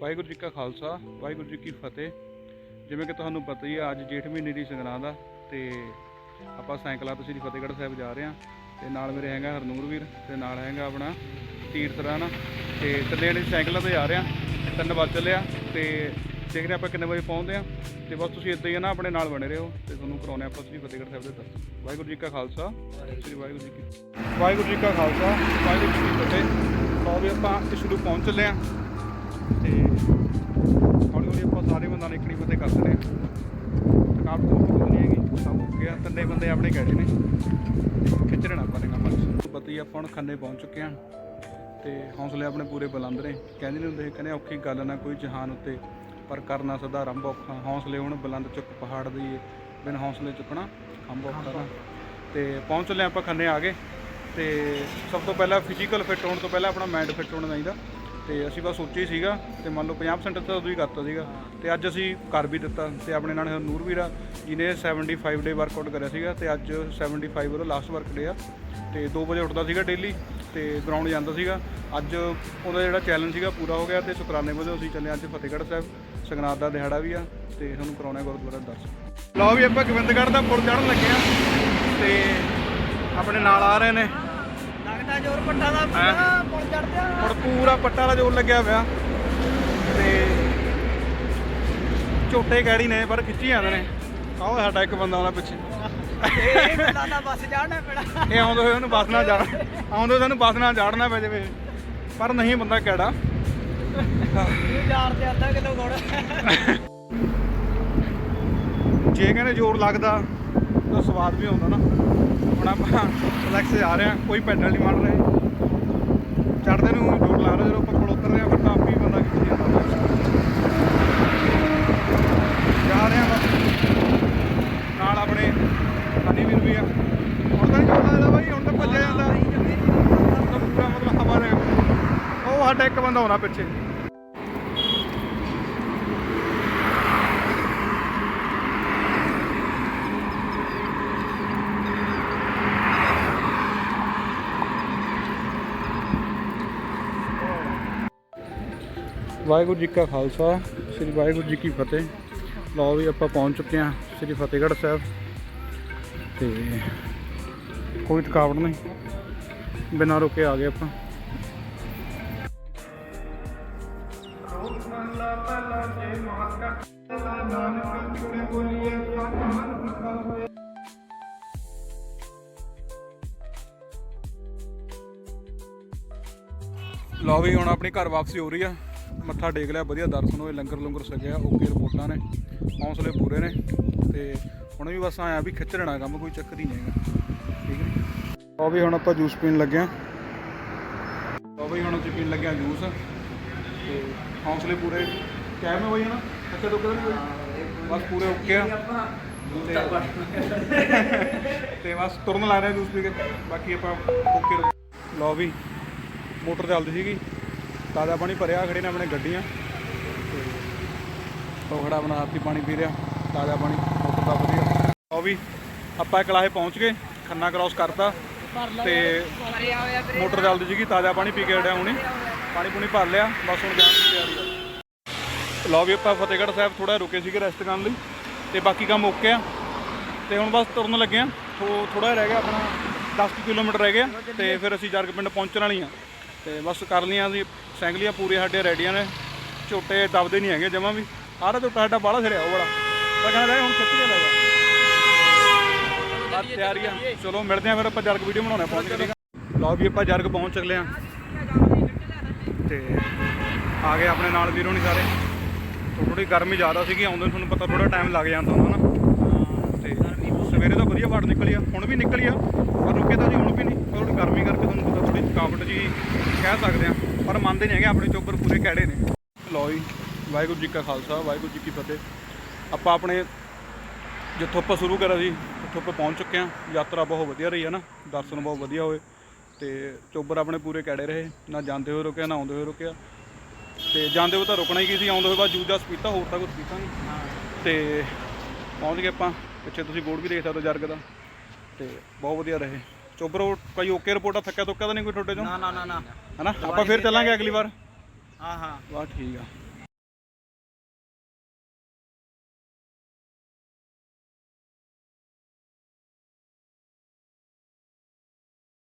ਵਾਹਿਗੁਰੂ ਜੀ ਕਾ ਖਾਲਸਾ, ਵਾਹਿਗੁਰੂ ਜੀ ਕੀ ਫਤਿਹ। ਜਿਵੇਂ ਕਿ ਤੁਹਾਨੂੰ ਪਤਾ ਹੀ ਆ, ਅੱਜ ਜੇਠ ਮਹੀਨੇ ਦੀ ਸੰਗਰਾਂ ਦਾ ਤੇ ਆਪਾਂ ਸਾਈਕਲਾਂ ਤੋਂ ਸ੍ਰੀ ਫਤਿਹਗੜ੍ਹ ਸਾਹਿਬ ਜਾ ਰਹੇ ਆ। ਤੇ ਨਾਲ ਮੇਰੇ ਹੈਗਾ ਹਰਨੂਰ ਵੀਰ, ਤੇ ਨਾਲ ਹੈਗਾ ਆਪਣਾ ਤੀਰਥ ਰਾਣਾ। ਤੇ ਤਿੰਨੇ ਜਣੇ ਸਾਈਕਲਾਂ ਤੇ ਜਾ ਰਹੇ ਆ, ਤਿੰਨ ਵੱਜ ਚੱਲੇ ਆ, ਤੇ ਦੇਖਦੇ ਆਪਾਂ ਕਿੰਨੇ ਵਜੇ ਪਹੁੰਚਦੇ ਆ। ਤੇ ਬਸ ਤੁਸੀਂ ਇੱਦਾਂ ਹੀ ਆ ਨਾ, ਆਪਣੇ ਨਾਲ ਬਣੇ ਰਹੋ, ਤੇ ਤੁਹਾਨੂੰ ਕਰਾਉਣੇ ਆਪਾਂ ਸ੍ਰੀ ਫਤਿਹਗੜ੍ਹ ਸਾਹਿਬ ਦੇ ਦਰਸ਼ਨ। ਵਾਹਿਗੁਰੂ ਜੀ ਕਾ ਖਾਲਸਾ, ਸ੍ਰੀ ਵਾਹਿਗੁਰੂ ਜੀ ਕੀ ਵਾਹਿਗੁਰੂ ਜੀ ਕਾ ਖਾਲਸਾ, ਵਾਹਿਗੁਰੂ ਜੀ ਕੀ ਫਤਿਹ। ਲਓ ਵੀ ਆਪਾਂ ਇਸ ਨੂੰ ਪਹੁੰਚ ਚੱਲੇ ਆ। ਸਾਰੇ ਬੰਦਾ ਨੇ ਇਕਣੀ ਫਤਿਹ ਕਰ ਦੇਣੇ ਥਕਾਵਟ ਤਾਂ ਨਹੀਂ ਹੈਗੀ। ਸਭ ਹੋ ਗਿਆ। ਤਿੰਨੇ ਬੰਦੇ ਆਪਣੇ ਗਏ ਨੇ। ਖਿੱਚ ਲੈਣਾ ਆਪਾਂ ਨੇ ਕੰਮ ਅੱਜ। ਪਤਾ ਹੀ ਆਪਾਂ ਹੁਣ ਖੰਨੇ ਪਹੁੰਚ ਚੁੱਕੇ ਹਾਂ। ਤੇ ਹੌਸਲੇ ਆਪਣੇ ਪੂਰੇ ਬੁਲੰਦ ਨੇ। ਕਹਿੰਦੇ ਨਹੀਂ ਹੁੰਦੇ ਕਹਿੰਦੇ ਔਖੀ ਗੱਲ ਨਾ ਕੋਈ ਜਹਾਨ ਉੱਤੇ, ਪਰ ਕਰਨਾ ਸਦਾ ਆਰੰਭ ਔਖਾ ਹੌਸਲੇ ਹੁਣ ਬੁਲੰਦ ਚੁੱਕ ਪਹਾੜ ਦੀ ਬਿਨ ਹੌਸਲੇ ਚੁੱਕਣਾ ਖੰਭ ਔਖਾ ਨਾ। ਤੇ ਪਹੁੰਚ ਲਿਆ ਆਪਾਂ ਖੰਨੇ ਆ ਗਏ ਤੇ ਸਭ ਤੋਂ ਪਹਿਲਾਂ ਫਿਜ਼ੀਕਲ ਫਿੱਟ ਹੋਣ ਤੋਂ ਪਹਿਲਾਂ ਆਪਣਾ ਮਾਈਂਡ ਫਿੱਟ ਹੋਣਾ ਚਾਹੀਦਾ। ਤੇ ਅਸੀਂ ਬਸ ਸੋਚਿਆ ਹੀ ਸੀਗਾ ਤੇ ਮੰਨ ਲਓ 50% ਤਾਂ ਉਦੋਂ ਹੀ ਕਰਤਾ ਸੀਗਾ। ਤੇ ਅੱਜ ਅਸੀਂ ਕਰ ਵੀ ਦਿੱਤਾ ਤੇ ਆਪਣੇ ਨਾਲ ਨੂਰ ਵੀਰਾ ਜਿਹਨੇ 75 ਡੇ ਵਰਕਆਊਟ ਕਰਿਆ ਸੀਗਾ ਤੇ ਅੱਜ 75 ਉਹਦਾ ਲਾਸਟ ਵਰਕ ਡੇ ਆ। ਤੇ 2 ਵਜੇ ਉੱਠਦਾ ਸੀਗਾ ਡੇਲੀ ਤੇ ਗਰਾਊਂਡ ਜਾਂਦਾ ਸੀਗਾ। ਅੱਜ ਉਹਦਾ ਜਿਹੜਾ ਚੈਲੰਜ ਸੀਗਾ ਪੂਰਾ ਹੋ ਗਿਆ ਤੇ ਸ਼ੁਕਰਾਨੇ ਵਜੇ ਅਸੀਂ ਚੱਲੇ ਅੱਜ ਫਤਿਹਗੜ੍ਹ ਸਾਹਿਬ। ਸੰਗਨਾਦ ਦਾ ਦਿਹਾੜਾ ਵੀ ਆ ਤੇ ਤੁਹਾਨੂੰ ਕਰਾਉਣਾ ਗੁਰਦੁਆਰਾ ਦਾ ਦਰਸ਼ਨ। ਲਓ ਵੀ ਆਪਾਂ ਗੋਬਿੰਦਗੜ੍ਹ ਦਾ ਪੁਲ ਚੜ੍ਹਨ ਲੱਗੇ ਆ ਤੇ ਆਪਣੇ ਨਾਲ ਆ ਰਹੇ ਨੇ ਲੱਗਦਾ ਜ਼ੋਰ ਪੱਟਾ ਦਾ? ਹੈਂ? ਪੁੱਲ ਚੜਦਿਆ ਹੁਣ ਪੂਰਾ ਪੱਟਾ ਦਾ ਜੋਰ ਲੱਗਿਆ ਪਿਆ। ਤੇ ਝੋਟੇ ਗਾੜੀ ਨੇ ਪਰ ਖਿੱਚੀ ਜਾਂਦੇ ਨੇ। ਆਹ ਸਾਡਾ ਇੱਕ ਬੰਦਾ ਆਉਂਦਾ ਪਿੱਛੇ। ਇਹ ਬੰਦਾ ਦਾ ਬੱਸ ਚੜਨਾ ਪੈਣਾ। ਇਹ ਆਉਂਦੇ ਹੋਏ ਉਹਨੂੰ ਬੱਸ ਨਾਲ ਜਾਣ ਆਉਂਦੇ ਹੋਏ ਸਾਨੂੰ ਬੱਸ ਨਾਲ ਜਾੜਨਾ ਪੈ ਜਾਵੇ। ਪਰ ਨਹੀਂ ਬੰਦਾ ਕਿਹੜਾ ਇਹ ਯਾਰ ਤੇ ਅੱਧਾ ਕਿਲੋ ਗੁੜ। ਜੇ ਕਹਿੰਦੇ ਜ਼ੋਰ ਲੱਗਦਾ ਤਾਂ ਸਵਾਦ ਵੀ ਆਉਂਦਾ ਨਾ। ਹੁਣ ਆਪਾਂ ਰਿਲੈਕਸ ਜਾ ਰਹੇ ਹਾਂ ਕੋਈ ਪੈਡਲ ਨਹੀਂ ਮਾਰ ਰਹੇ। ਚੜਦੇ ਨੂੰ ਜ਼ੋਰ ਲਾ ਰਿਹਾ ਜਦੋਂ ਆਪਾਂ ਕੋਲ ਉਤਰ ਰਹੇ ਹਾਂ ਫਿਰ ਤਾਂ ਆਪੇ ਹੀ ਬੰਦਾ ਕਿੱਥੇ ਜਾਂਦਾ। ਜਾ ਰਹੇ ਹਾਂ ਬਸ। ਨਾਲ ਆਪਣੇ ਹਨੀ ਵੀਰ ਵੀ ਆ। ਹੁਣ ਤਾਂ ਜ਼ੋਰ ਲੱਗਦਾ ਬਾਈ ਹੁਣ ਤਾਂ ਭੱਜਿਆ ਜਾਂਦਾ। ਹੁਣ ਤਾਂ ਪੂਰਾ ਮਤਲਬ ਹਵਾ ਦੇ ਉਹ ਸਾਡਾ ਇੱਕ ਬੰਦਾ ਹੋਣਾ ਪਿੱਛੇ। ਵਾਹਿਗੁਰੂ ਜੀ ਕਾ ਖਾਲਸਾ, ਸ੍ਰੀ ਵਾਹਿਗੁਰੂ ਜੀ ਕੀ ਫਤਿਹ। ਲਓ ਵੀ ਆਪਾਂ ਪਹੁੰਚ ਚੁੱਕੇ ਹਾਂ ਸ੍ਰੀ ਫਤਿਹਗੜ੍ਹ ਸਾਹਿਬ। ਤੇ ਕੋਈ ਥਕਾਵਟ ਨਹੀਂ, ਬਿਨਾਂ ਰੁਕੇ ਆ ਗਏ ਆਪਾਂ। ਲਓ ਵੀ ਹੁਣ ਆਪਣੀ ਘਰ ਵਾਪਸੀ ਹੋ ਰਹੀ ਆ। ਮੱਥਾ ਟੇਕ ਲਿਆ, ਵਧੀਆ ਦਰਸ਼ਨ ਹੋਏ, ਲੰਗਰ ਲੰਗਰ ਸਕਿਆ ਓਕੇ ਰਿਪੋਰਟਾਂ ਨੇ, ਹੌਸਲੇ ਪੂਰੇ ਨੇ, ਤੇ ਹੁਣ ਵੀ ਬਸ ਆਇਆ ਵੀ ਖਿੱਚ ਲੈਣਾ ਕੰਮ, ਕੋਈ ਚੱਕਰ ਹੀ ਨਹੀਂ ਹੈਗਾ। ਠੀਕ ਹੈ ਲਓ ਵੀ ਹੁਣ ਆਪਾਂ ਜੂਸ ਪੀਣ ਲੱਗੇ ਆ। ਲਓ ਵੀ ਹੁਣ ਅਸੀਂ ਪੀਣ ਲੱਗੇ ਆ ਜੂਸ, ਤੇ ਹੌਸਲੇ ਪੂਰੇ। ਕਾਇਮ ਹੈ ਬਈ ਹਨਾ? ਅੱਛਾ ਤੋਂ ਕੋਈ? ਬਸ ਪੂਰੇ ਓਕੇ ਆ। ਤੇ- ਬਸ ਤੁਰਨ ਲਾ ਰਹੇ ਜੂਸ ਪੀ ਕੇ। ਬਾਕੀ ਆਪਾਂ ਓਕੇ ਲਓ ਵੀ, ਮੋਟਰ ਚੱਲਦੀ ਸੀਗੀ। ਤਾਜ਼ਾ ਪਾਣੀ ਭਰਿਆ ਖੜੇ ਨੇ ਆਪਣੇ ਗੱਡੀਆਂ। ਤੇ ਉਹ ਖੜਾ ਆਪਣਾ ਹਾਥੀ ਪਾਣੀ ਪੀ ਰਿਹਾ, ਤਾਜ਼ਾ ਪਾਣੀ ਮੋਟਰ ਵਧੀਆ। ਉਹ ਵੀ, ਆਪਾਂ ਕਲਾਹੇ ਪਹੁੰਚ ਗਏ, ਖੰਨਾ ਕ੍ਰਾਸ ਕਰਤਾ ਤੇ ਮੋਟਰ ਚੱਲਦੀ ਸੀਗੀ, ਤਾਜ਼ਾ ਪਾਣੀ ਪੀ ਕੇ ਹਟਿਆ ਹੁਣੇ। ਪਾਣੀ ਪੂਣੀ ਭਰ ਲਿਆ, ਬਸ ਹੁਣ ਜਾਣ ਦੀ ਤਿਆਰੀ ਆ। ਲਓ ਵੀ, ਆਪਾਂ ਫਤਿਹਗੜ੍ਹ ਸਾਹਿਬ ਥੋੜਾ ਰੁਕੇ ਸੀਗੇ ਰੈਸਟ ਕਰਨ ਲਈ ਤੇ ਬਾਕੀ ਕੰਮ ਓਕੇ ਆ। ਤੇ ਹੁਣ ਬਸ ਤੁਰਨ ਲੱਗੇ ਆ ਥੋੜਾ ਰਹਿ ਗਿਆ ਆਪਣਾ 10 ਕਿਲੋਮੀਟਰ ਰਹਿ ਗਿਆ ਤੇ ਫਿਰ ਅਸੀਂ ਜਰਗ ਪਿੰਡ ਪਹੁੰਚਣ ਵਾਲੀ ਆ। ਤੇ ਬਸ ਕਰ ਲਈਆਂ ਅਸੀਂ ਸੈਂਗਲੀਆਂ ਪੂਰੀਆਂ ਸਾਡੇ ਰੈਡੀਆਂ ਨੇ। ਝੋਟੇ ਦਬਦੇ ਨਹੀਂ ਹੈਗੇ ਜਮਾਂ ਵੀ। ਆਰਾ ਝੋਟਾ ਸਾਡਾ ਬਾਹਲਾ ਸਿਰਿਆ ਉਹ ਵਾਲਾ। ਤਾਂ ਕਹਿੰਦਾ ਰਹਿ, ਹੁਣ ਖਿੱਚ ਕੇ ਲੈ ਜਾ। ਬਸ ਆ ਚਲੋ, ਮਿਲਦੇ ਆ ਫਿਰ ਆਪਾਂ ਜਰਗ ਵੀਡੀਓ ਬਣਾਉਣਾ ਪਹੁੰਚ ਕੇ ਲਓ ਵੀ ਆਪਾਂ ਜਰਗ ਪਹੁੰਚ ਚੱਲੇ ਆ ਤੇ ਆ ਗਏ ਆਪਣੇ ਨਾਲ ਵੀਰੋ ਨਹੀਂ ਸਾਰੇ। ਥੋੜੀ ਗਰਮੀ ਜ਼ਿਆਦਾ ਸੀਗੀ, ਆਉਂਦੇ ਨੂੰ ਤੁਹਾਨੂੰ ਪਤਾ ਥੋੜਾ ਟਾਈਮ ਲੱਗ ਜਾਂਦਾ ਹੁੰਦਾ ਨਾ ਸਵੇਰੇ ਤਾਂ ਵਧੀਆ ਵਾਟ ਨਿਕਲੀ ਆ ਹੁਣ ਵੀ ਨਿਕਲੀ ਆ ਪਰ ਰੁਕੇ ਤਾਂ ਜੀ ਹੁਣ ਵੀ ਨਹੀਂ। ਥੋੜੀ ਗਰਮੀ ਕਰਕੇ ਤੁਹਾਨੂੰ ਪਤਾ ਥੋੜੀ ਥਕਾਵਟ ਜੀ ਕਹਿ ਸਕਦੇ ਆ ਪਰ ਮੰਨਦੇ ਨਹੀਂ ਹੈਗੇ ਆਪਣੇ ਚੋਬਰ ਪੂਰੇ ਕੈੜੇ ਨੇ। ਲਓ ਜੀ ਵਾਹਿਗੁਰੂ ਜੀ ਕਾ ਖਾਲਸਾ ਵਾਹਿਗੁਰੂ ਜੀ ਕੀ ਫਤਿਹ। ਆਪਾਂ ਆਪਣੇ ਜਿੱਥੋਂ ਆਪਾਂ ਸ਼ੁਰੂ ਕਰਿਆ ਸੀ ਉੱਥੋਂ ਆਪਾਂ ਪਹੁੰਚ ਚੁੱਕੇ ਆ ਯਾਤਰਾ ਬਹੁਤ ਵਧੀਆ ਰਹੀ ਹੈ ਨਾ ਦਰਸ਼ਨ ਬਹੁਤ ਵਧੀਆ ਹੋਏ ਤੇ ਚੋਬਰ ਆਪਣੇ ਪੂਰੇ ਕੈੜੇ ਰਹੇ ਨਾ ਜਾਂਦੇ ਹੋਏ ਰੁਕਿਆ ਨਾ ਆਉਂਦੇ ਹੋਏ ਰੁਕਿਆ। ਤੇ ਜਾਂਦੇ ਹੋਏ ਤਾਂ ਰੁਕਣਾ ਹੀ ਕੀ ਸੀ ਆਉਂਦੇ ਹੋਏ ਬਾਅਦ ਜੂਸ ਜਾਸ ਪੀਤਾ ਹੋਰ ਤਾਂ ਕੁਝ ਪੀਤਾ ਨਹੀਂ। ਤੇ ਪਹੁੰਚ ਗਏ ਆਪਾਂ। ਪਿੱਛੇ ਤੁਸੀਂ ਬੋਰਡ ਵੀ ਦੇਖ ਸਕਦੇ ਹੋ ਜਰਗ ਦਾ। ਤੇ ਬਹੁਤ ਵਧੀਆ ਰਹੇ। ਚੋਬਰ ਕੋਈ ਓਕੇ ਰਿਪੋਰਟਾ ਥੱਕਿਆ ਤੁੱਕਿਆ ਤਾਂ ਨਹੀਂ ਕੋਈ ਤੁਹਾਡੇ ਚੋਂ? ਨਾ ਨਾ ਨਾ ਨਾ। ਹਨਾ? ਆਪਾਂ ਫਿਰ ਚੱਲਾਂਗੇ ਅਗਲੀ ਵਾਰ? ਹਾਂ ਹਾਂ। ਵਾਹ ਠੀਕ ਆ।